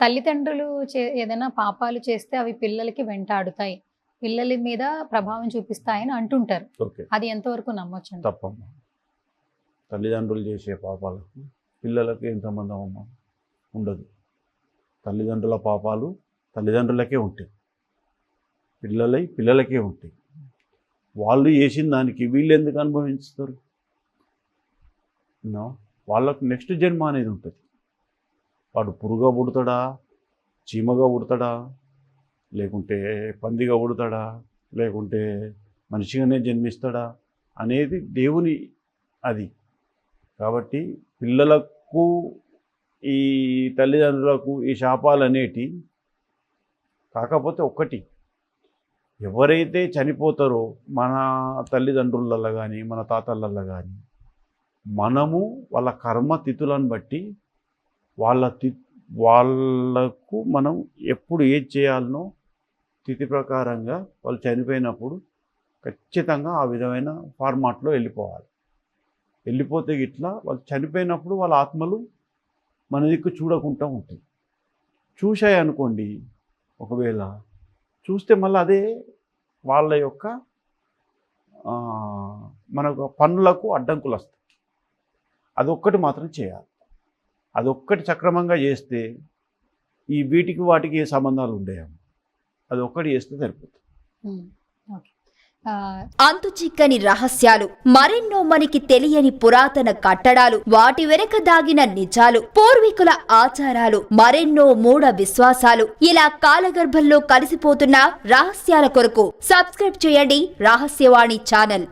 తల్లిదండ్రులు ఏదైనా పాపాలు చేస్తే అవి పిల్లలకి వెంటాడుతాయి. పిల్లల మీద ప్రభావం చూపిస్తాయని అంటుంటారు. అది ఎంతవరకు నమ్మొచ్చండి? తప్పమ్మా తల్లిదండ్రులు చేసే పాపాలకు పిల్లలకు ఏం సంబంధం అమ్మా? ఉండదు. తల్లిదండ్రుల పాపాలు తల్లిదండ్రులకే ఉంటాయి. పిల్లలై పిల్లలకే ఉంటాయి. వాళ్ళు చేసిన దానికి వీళ్ళు ఎందుకు అనుభవిస్తారు నో. వాళ్ళకు నెక్స్ట్ జన్మ అనేది ఉంటుంది. వాడు పురుగా పుడతాడా? చీమగా పుడతాడా? లేకుంటే పందిగా పుడతాడా? లేకుంటే మనిషిగానే జన్మిస్తాడా? అనేది దేవుని అది. కాబట్టి పిల్లలకు ఈ తల్లిదండ్రులకు ఈ శాపాలు అనేటి కాకపోతే ఒక్కటి. ఎవరైతే చనిపోతారో మన తల్లిదండ్రులలో కానీ మన తాతలలో కానీ మనము వాళ్ళ కర్మ తిథులను బట్టి వాళ్ళ తి వాళ్ళకు మనం ఎప్పుడు ఏది చేయాలనో తిథి ప్రకారంగా వాళ్ళు చనిపోయినప్పుడు ఖచ్చితంగా ఆ విధమైన ఫార్మాట్లో వెళ్ళిపోవాలి. వెళ్ళిపోతే ఇట్లా వాళ్ళు చనిపోయినప్పుడు వాళ్ళ ఆత్మలు మన దిక్కు చూడకుండా ఉంటాయి. చూశాయి అనుకోండి ఒకవేళ చూస్తే మళ్ళీ అదే వాళ్ళ యొక్క మనకు పనులకు అడ్డంకులు వస్తాయి. అదొక్కటి మాత్రం చేయాలి. అదొక్కటి సక్రమంగా చేస్తే ఈ వీటికి వాటికి ఏ సంబంధాలు ఉండేయమ్మ అది ఒక్కటి చేస్తే సరిపోతుంది. అంతు చిక్కని రహస్యాలు మరెన్నో మనకి తెలియని పురాతన కట్టడాలు వాటి వెనక దాగిన నిజాలు పూర్వీకుల ఆచారాలు మరెన్నో మూఢ విశ్వాసాలు ఇలా కాలగర్భంలో కలిసిపోతున్న రహస్యాల కొరకు సబ్స్క్రైబ్ చేయండి రహస్యవాణి ఛానల్.